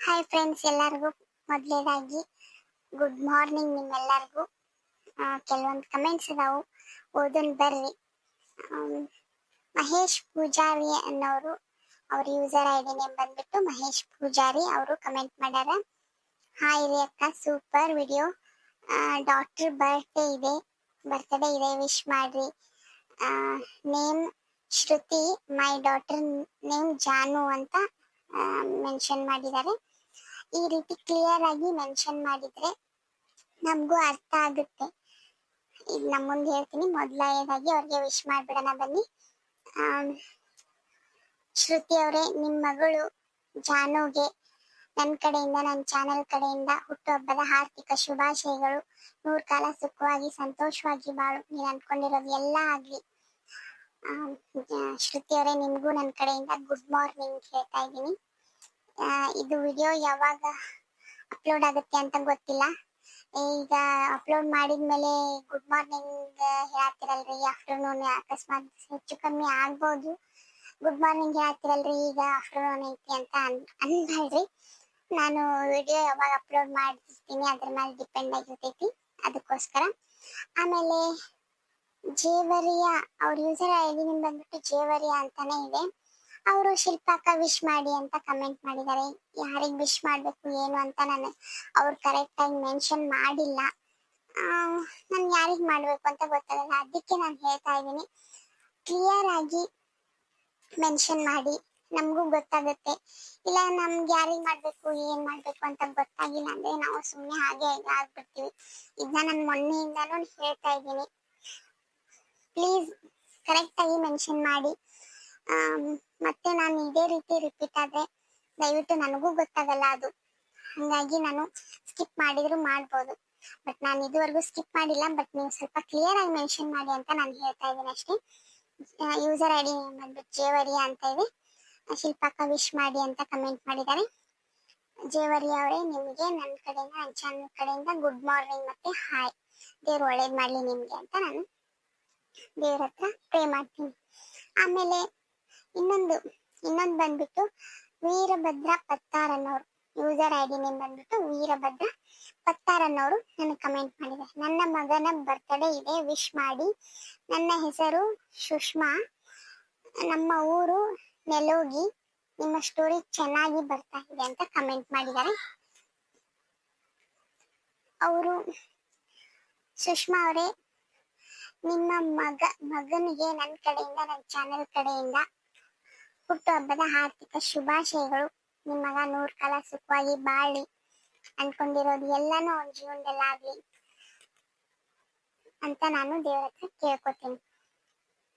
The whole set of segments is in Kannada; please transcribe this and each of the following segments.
ಹಾಯ್ ಫ್ರೆಂಡ್ಸ್ ಎಲ್ಲರಿಗೂ ಮೊದಲೇದಾಗಿ ಗುಡ್ ಮಾರ್ನಿಂಗ್ ನಿಮ್ಮೆಲ್ಲರಿಗೂ. ಕೆಲವೊಂದು ಕಮೆಂಟ್ಸ್ ಇದಾವು, ಓದನ್ ಬರ್ರಿ. ಮಹೇಶ್ ಪೂಜಾರಿ ಅನ್ನೋರು ಅವ್ರ ಯೂಸರ್ ಐ ಡಿ ನೇಮ್ ಬಂದ್ಬಿಟ್ಟು ಮಹೇಶ್ ಪೂಜಾರಿ ಅವರು ಕಮೆಂಟ್ ಮಾಡ್ಯಾರ. ಹಾಯ್ ರೀ ಅಕ್ಕ ಸೂಪರ್ ವಿಡಿಯೋ ಡಾಕ್ಟರ್ ಬರ್ತ್ಡೇ ಇದೆ ಬರ್ತ್ಡೇ ಇದೆ ವಿಶ್ ಮಾಡ್ರಿ. Name Shruti my daughter name Janu ಅಂತ ಮೆನ್ಷನ್ ಮಾಡಿದ್ದಾರೆ. ಈ ರೀತಿ ಕ್ಲಿಯರ್ ಆಗಿ ಮೆನ್ಷನ್ ಮಾಡಿದ್ರೆ ನಮಗೂ ಅರ್ಥ ಆಗುತ್ತೆ. ಇದು ನಮ್ಮ ಮುಂದೆ ಹೇಳ್ತೀನಿ. ಮೊದಲನೇದಾಗಿ ಅವ್ರಿಗೆ ವಿಶ್ ಮಾಡ್ಬಿಡೋಣ ಬನ್ನಿ. ಶ್ರುತಿ ಅವರೇ ನಿಮ್ಮ ಮಗಳು ಜಾನುಗೆ ನನ್ನ ಕಡೆಯಿಂದ ನನ್ನ ಚಾನೆಲ್ ಕಡೆಯಿಂದ ಹುಟ್ಟುಹಬ್ಬದ ಹಾರ್ದಿಕ ಶುಭಾಶಯಗಳು. ನೂರ್ ಕಾಲ ಸುಖವಾಗಿ, ಸಂತೋಷವಾಗಿ ಬಾಳು. ನೀನು ಅನ್ಕೊಂಡಿರೋದು ಎಲ್ಲ ಆಗ್ಲಿ. ಶ್ರುತಿ ಅವರೇ ನಿಮಗೂ ನನ್ನ ಕಡೆಯಿಂದ ಗುಡ್ ಮಾರ್ನಿಂಗ್ ಹೇಳ್ತಾ ಇದ್ದೀನಿ. ಇದು ವಿಡಿಯೋ ಯಾವಾಗ ಅಪ್ಲೋಡ್ ಆಗುತ್ತೆ ಅಂತ ಗೊತ್ತಿಲ್ಲ. ಈಗ ಅಪ್ಲೋಡ್ ಮಾಡಿದ್ಮೇಲೆ ಗುಡ್ ಮಾರ್ನಿಂಗ್ ಹೇಳ್ತಿರಲ್ರಿ ಆಫ್ಟರ್ನೂನ್ ಅಕಸ್ಮಾತ್ ಹೆಚ್ಚು ಕಮ್ಮಿ ಆಗ್ಬೋದು. ಗುಡ್ ಮಾರ್ನಿಂಗ್ ಹೇಳ್ತಿರಲ್ರಿ, ಈಗ ಆಫ್ಟರ್ನೂನ್ ಐತಿ ಅಂತ ಅನ್ ನಾನು ವಿಡಿಯೋ ಯಾವಾಗ ಅಪ್ಲೋಡ್ ಮಾಡಿರ್ತೀನಿ, ಅದ್ರ ಮೇಲೆ ಡಿಪೆಂಡ್ ಆಗಿರ್ತೈತಿ, ಅದಕ್ಕೋಸ್ಕರ. ಆಮೇಲೆ ಜೇವರಿಯ, ಅವ್ರ ಯೂಸರ್ ಐ ಡಿ ಬಂದ್ಬಿಟ್ಟು ಜೇವರಿಯ ಅಂತಾನೆ ಇದೆ. ಅವರು ಶಿಲ್ಪಾಕ ವಿಶ್ ಮಾಡಿ ಅಂತ ಕಮೆಂಟ್ ಮಾಡಿದ್ದಾರೆ. ಯಾರಿಗೆ ವಿಶ್ ಮಾಡಬೇಕು, ಏನು ಅಂತ ನಾನು ಅವ್ರು ಕರೆಕ್ಟ್ ಆಗಿ ಮೆನ್ಷನ್ ಮಾಡಿಲ್ಲ. ನಾನು ಯಾರಿಗೆ ಮಾಡಬೇಕು ಅಂತ ಗೊತ್ತಾಗಲ್ಲ. ಅದಕ್ಕೆ ನಾನು ಹೇಳ್ತಾ ಇದ್ದೀನಿ. ಕ್ಲಿಯರ್ ಆಗಿ ಮೆನ್ಷನ್ ಮಾಡಿ. ನಮಗೂ ಗೊತ್ತಾಗುತ್ತೆ. ಇಲ್ಲ, ನಮ್ಗೆ ಯಾರಿಗೆ ಮಾಡಬೇಕು, ಏನು ಮಾಡಬೇಕು ಅಂತ ಗೊತ್ತಾಗಿಲ್ಲ ಅಂದ್ರೆ ನಾವು ಸುಮ್ಮನೆ ಹಾಗೆ ಆಗ್ಬಿಡ್ತೀವಿ. ಇದನ್ನ ನಾನು ಮೊನ್ನೆಯಿಂದಲೂ ಹೇಳ್ತಾ ಇದ್ದೀನಿ. ಪ್ಲೀಸ್ ಕರೆಕ್ಟ್ ಆಗಿ ಮೆನ್ಷನ್ ಮಾಡಿ. ಮತ್ತೆ ನಾನು ಇದೇ ರೀತಿ ರಿಪೀಟ್ ಆದ್ರೆ ದಯವಿಟ್ಟು ನನಗೂ ಗೊತ್ತಾಗಲ್ಲ ಅದು. ಹಂಗಾಗಿ ನಾನು ಸ್ಕಿಪ್ ಮಾಡಿದ್ರು ಮಾಡ್ಬೋದು. ಬಟ್ ನಾನು ಇದುವರೆಗೂ ಸ್ಕಿಪ್ ಮಾಡಿಲ್ಲ ಬಟ್ ನೀವು ಸ್ವಲ್ಪ ಕ್ಲಿಯರ್ ಆಗಿ ಮೆನ್ಷನ್ ಮಾಡಿ ಅಂತ ನಾನು ಹೇಳ್ತಾ ಇದ್ದೀನಿ ಅಷ್ಟೇ. ಯೂಸರ್ ಐ ಡಿ ಬಂದ್ಬಿಟ್ಟು ಜೇವರಿಯಾ ಅಂತ ಇದೆ. ಶಿಲ್ಪಾಕ ವಿಶ್ ಮಾಡಿ ಅಂತ ಕಮೆಂಟ್ ಮಾಡಿದ್ದಾರೆ. ಜೇವರಿ ಅವರೇ, ನಿಮಗೆ ನನ್ನ ಕಡೆಯಿಂದ ನನ್ನ ಚಾನಲ್ ಕಡೆಯಿಂದ ಗುಡ್ ಮಾರ್ನಿಂಗ್ ಮತ್ತೆ ಹಾಯ್ ದೇವ್ರು ಒಳ್ಳೇದು ಮಾಡ್ಲಿ ನಿಮ್ಗೆ ಅಂತ ನಾನು ದೇವ್ರ ಹತ್ರ ಪ್ರೇ ಮಾಡ್ತೀನಿ. ಆಮೇಲೆ ಇನ್ನೊಂದು ಇನ್ನೊಂದು ಬಂದ್ಬಿಟ್ಟು ವೀರಭದ್ರ ಪತ್ತಾರ್ ಅನ್ನೋರು ಯೂಸರ್ ಐ ಡಿ ನೇಮ್ ಬಂದ್ಬಿಟ್ಟು ವೀರಭದ್ರ ಪತ್ತಾರ್ ಅನ್ನೋರು ನನಗೆ ಕಮೆಂಟ್ ಮಾಡಿದ್ದಾರೆ. ನನ್ನ ಮಗನ ಬರ್ತ್ಡೇ ಇದೆ ವಿಶ್ ಮಾಡಿ. ನನ್ನ ಹೆಸರು ಸುಷ್ಮಾ. ನಮ್ಮ ಊರು ನೆಲೋಗಿ. ನಿಮ್ಮ ಸ್ಟೋರಿ ಚೆನ್ನಾಗಿ ಬರ್ತಾ ಇದೆ ಅಂತ ಕಮೆಂಟ್ ಮಾಡಿದ್ದಾರೆ. ಅವರು ಸುಷ್ಮಾ ಅವರೇ ನಿಮ್ಮ ಮಗ, ಮಗನಿಗೆ ನನ್ನ ಕಡೆಯಿಂದ ನನ್ನ ಚಾನೆಲ್ ಕಡೆಯಿಂದ ಹುಟ್ಟುಹಬ್ಬದ ಹಾರ್ದಿಕ ಶುಭಾಶಯಗಳು. ನಿಮ್ಮ ಮಗ ನೂರ್ ಕಾಲ ಸುಖವಾಗಿ ಬಾಳಿ ಅನ್ಕೊಂಡಿರೋದು ಎಲ್ಲಾನು ಅವ್ನ ಜೀವನದಲ್ಲಿ ಆಗ್ಲಿ ಅಂತ ನಾನು ದೇವ್ರ ಹತ್ರ ಕೇಳ್ಕೊತೀನಿ.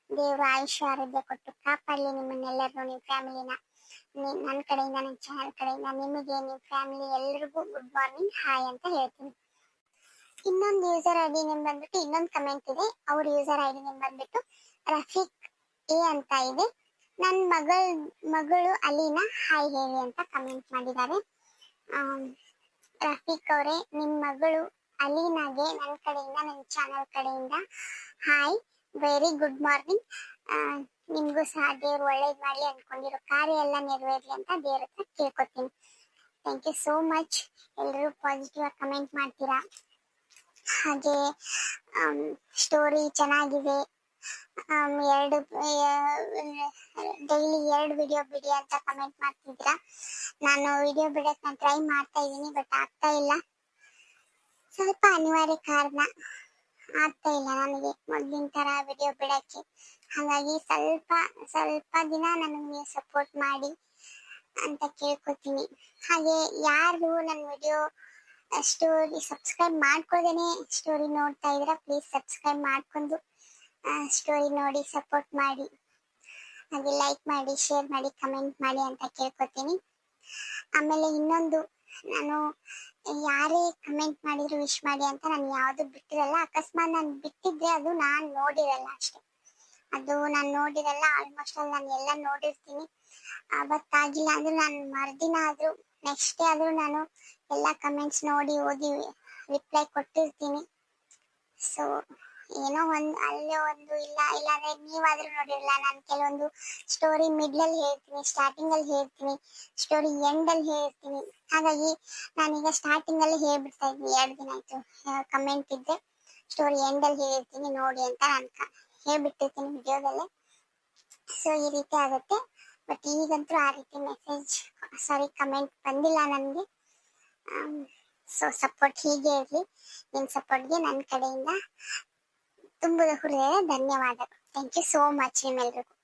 ದೇವ್ರ ಆಯುಷ್ಯ ಆರೋಗ್ಯ ಕೊಟ್ಟು ಕಾಪಾಡ್ಲಿ ನಿಮ್ಮನ್ನೆಲ್ಲರೂ ನಿಮ್ಮ ಫ್ಯಾಮಿಲಿನ. ನನ್ನ ಕಡೆಯಿಂದ ನನ್ನ ಚಾನಲ್ ಕಡೆಯಿಂದ ನಿಮಗೆ ನಿಮ್ಮ ಫ್ಯಾಮಿಲಿ ಎಲ್ರಿಗೂ ಗುಡ್ ಮಾರ್ನಿಂಗ್, ಹಾಯ್ ಅಂತ ಹೇಳ್ತೀನಿ. ಇನ್ನೊಂದು ಯೂಸರ್ ಐ ಡಿ ನೇಮ್ ಬಂದ್ಬಿಟ್ಟು ಇನ್ನೊಂದು ಕಮೆಂಟ್ ಇದೆ. ಅವ್ರ ಯೂಸರ್ ಐ ಡಿ ನೇಮ್ ಬಂದ್ಬಿಟ್ಟು ರಫೀಕ್ ಎ ಅಂತ ಇದೆ. ನನ್ನ ಮಗಳ, ಮಗಳು ಅಲಿನಾ ಹಾಯ್ ಹೇಳಿ ಅಂತ ಕಮೆಂಟ್ ಮಾಡಿದ್ದಾರೆ. ರಫೀಕ್ ಅವರೇ ನಿಮ್ಮ ಮಗಳು ಅಲೀನಾಗೆ ನನ್ನ ಕಡೆಯಿಂದ ನನ್ನ ಚಾನಲ್ ಕಡೆಯಿಂದ ಹಾಯ್ ವೆರಿ ಗುಡ್ ಮಾರ್ನಿಂಗ್ ನಿಮಗೂ ಸಹ ದೇವ್ರು ಒಳ್ಳೇದು ಮಾಡಲಿ ಅನ್ಕೊಂಡಿರೋ ಕಾರ್ಯ ಎಲ್ಲ ನೆರವೇರ್ಲಿ ಅಂತ ದೇವ್ರ ಹತ್ರ ಕೇಳ್ಕೊತೀನಿ. ಥ್ಯಾಂಕ್ ಯು ಸೋ ಮಚ್ ಎಲ್ಲರೂ ಪಾಸಿಟಿವ್ ಆಗಿ ಕಮೆಂಟ್ ಮಾಡ್ತೀರಾ? ಹಾಗೆ ಸ್ಟೋರಿ ಚೆನ್ನಾಗಿದೆ. ಎರಡು ಡೈಲಿ ಎರಡು ವಿಡಿಯೋ ಬಿಡಿ ಅಂತ ಕಮೆಂಟ್ ಮಾಡ್ತಿದ್ರ ನಾನು ವಿಡಿಯೋ ಬಿಡಕ್ ನಾನು ಟ್ರೈ ಮಾಡ್ತಾ ಇದ್ದೀನಿ ಬಟ್ ಆಗ್ತಾ ಇಲ್ಲ. ಸ್ವಲ್ಪ ಅನಿವಾರ್ಯ ಕಾರಣ. ಆಗ್ತಾ ಇಲ್ಲ ನನಗೆ ಮೊದ್ಲಿನ ತರ ವಿಡಿಯೋ ಬಿಡಕ್ಕೆ. ಹಾಗಾಗಿ ಸ್ವಲ್ಪ ಸ್ವಲ್ಪ ದಿನ ನನಗೆ ಸಪೋರ್ಟ್ ಮಾಡಿ ಅಂತ ಕೇಳ್ಕೊತೀನಿ. ಹಾಗೆ ಯಾರು ನನ್ನ ವಿಡಿಯೋ ಸ್ಟೋರಿ ಸಬ್ಸ್ಕ್ರೈಬ್ ಮಾಡ್ಕೊಳ್ದೇನೆ. ಸ್ಟೋರಿ ನೋಡ್ತಾ ಇದ್ರೆ ಪ್ಲೀಸ್ ಸಬ್ಸ್ಕ್ರೈಬ್ ಮಾಡ್ಕೊಂಡು ಸ್ಟೋರಿ ನೋಡಿ ಸಪೋರ್ಟ್ ಮಾಡಿ. ಹಾಗೆ ಲೈಕ್ ಮಾಡಿ ಶೇರ್ ಮಾಡಿ ಕಮೆಂಟ್ ಮಾಡಿ ಅಂತ ಕೇಳ್ಕೊತೀನಿ. ಆಮೇಲೆ ಇನ್ನೊಂದು, ನಾನು ಯಾರೇ ಕಮೆಂಟ್ ಮಾಡಿದ್ರು ವಿಶ್ ಮಾಡಿ ಅಂತ ನಾನು ಯಾವುದು ಬಿಟ್ಟಿರಲ್ಲ, ಅಕಸ್ಮಾತ್ ನಾನು ಬಿಟ್ಟಿದ್ರೆ ಅದು ನಾನು ನೋಡಿರಲ್ಲ ಅಷ್ಟೇ. ಅದು ನಾನು ನೋಡಿರಲ್ಲ ಆಲ್ಮೋಸ್ಟ್ ಅಲ್ಲಿ ನಾನು ಎಲ್ಲ ನೋಡಿರ್ತೀನಿ. ಅವತ್ತಾಗಿಲ್ಲ ಅಂದ್ರೆ ನಾನು ಮರುದಿನ ಆದ್ರೂ ನೆಕ್ಸ್ಟ್ ಡೇ ಆದರೂ ನಾನು ಎಲ್ಲ ಕಮೆಂಟ್ಸ್ ನೋಡಿ ಓದಿ ರಿಪ್ಲೈ ಕೊಟ್ಟಿರ್ತೀನಿ. ಸೊ ಏನೋ ಒಂದು ಅಲ್ಲೇ ಒಂದು ಇಲ್ಲ, ಇಲ್ಲಾಂದ್ರೆ ನೀವಾದ್ರೂ ನೋಡಿರಲ್ಲ ನಾನು ಕೆಲವೊಂದು ಸ್ಟೋರಿ ಮಿಡ್ಲಲ್ಲಿ ಹೇಳ್ತೀನಿ ಸ್ಟಾರ್ಟಿಂಗಲ್ಲಿ ಹೇಳ್ತೀನಿ ಸ್ಟೋರಿ ಎಂಡಲ್ಲಿ ಹೇಳ್ತೀನಿ. ಹಾಗಾಗಿ ನಾನೀಗ ಸ್ಟಾರ್ಟಿಂಗಲ್ಲಿ ಹೇಳ್ಬಿಡ್ತಾ ಇದ್ದೀನಿ, ಎರಡು ದಿನ ಆಯಿತು ಕಮೆಂಟ್ ಇದ್ದೆ ಸ್ಟೋರಿ ಎಂಡಲ್ಲಿ ಹೇಳ್ತೀನಿ, ನೋಡಿ ಅಂತ ನಾನು ಹೇಳ್ಬಿಟ್ಟಿರ್ತೀನಿ ವಿಡಿಯೋದಲ್ಲೇ ಸೊ ಈ ರೀತಿ ಆಗುತ್ತೆ. ಬಟ್ ಈಗಂತೂ ಆ ರೀತಿ ಮೆಸೇಜ್ ಸಾರಿ ಕಮೆಂಟ್ ಬಂದಿಲ್ಲ ನನಗೆ. ಸೊ ಸಪೋರ್ಟ್ ಹೀಗೆ ಇರಲಿ. ನಿಮ್ಮ ಸಪೋರ್ಟ್ಗೆ ನನ್ನ ಕಡೆಯಿಂದ ತುಂಬದ ಹೃದಯ ಧನ್ಯವಾದಗಳು. ಥ್ಯಾಂಕ್ ಯು ಸೋ ಮಚ್ ನಿಮ್ಮೆಲ್ರಿಗೂ.